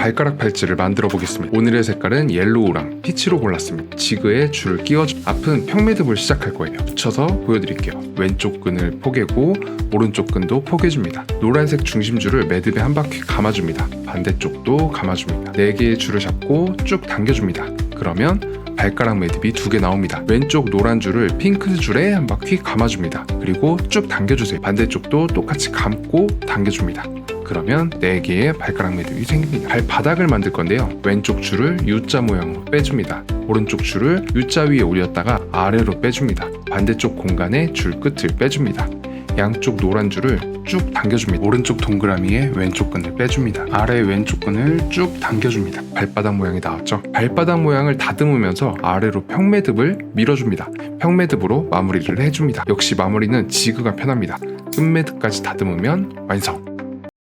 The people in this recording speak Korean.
발가락 팔찌를 만들어 보겠습니다. 오늘의 색깔은 옐로우랑 피치로 골랐습니다. 지그에 줄을 끼워줘 앞은 평매듭을 시작할 거예요. 붙여서 보여드릴게요. 왼쪽 끈을 포개고 오른쪽 끈도 포개줍니다. 노란색 중심줄을 매듭에 한 바퀴 감아줍니다. 반대쪽도 감아줍니다. 네 개의 줄을 잡고 쭉 당겨줍니다. 그러면 발가락 매듭이 두 개 나옵니다. 왼쪽 노란 줄을 핑크 줄에 한 바퀴 감아줍니다. 그리고 쭉 당겨주세요. 반대쪽도 똑같이 감고 당겨줍니다. 그러면 4개의 발가락 매듭이 생깁니다. 발바닥을 만들 건데요. 왼쪽 줄을 U자 모양으로 빼줍니다. 오른쪽 줄을 U자 위에 올렸다가 아래로 빼줍니다. 반대쪽 공간에 줄 끝을 빼줍니다. 양쪽 노란 줄을 쭉 당겨줍니다. 오른쪽 동그라미에 왼쪽 끈을 빼줍니다. 아래 왼쪽 끈을 쭉 당겨줍니다. 발바닥 모양이 나왔죠? 발바닥 모양을 다듬으면서 아래로 평매듭을 밀어줍니다. 평매듭으로 마무리를 해줍니다. 역시 마무리는 지그가 편합니다. 끝매듭까지 다듬으면 완성!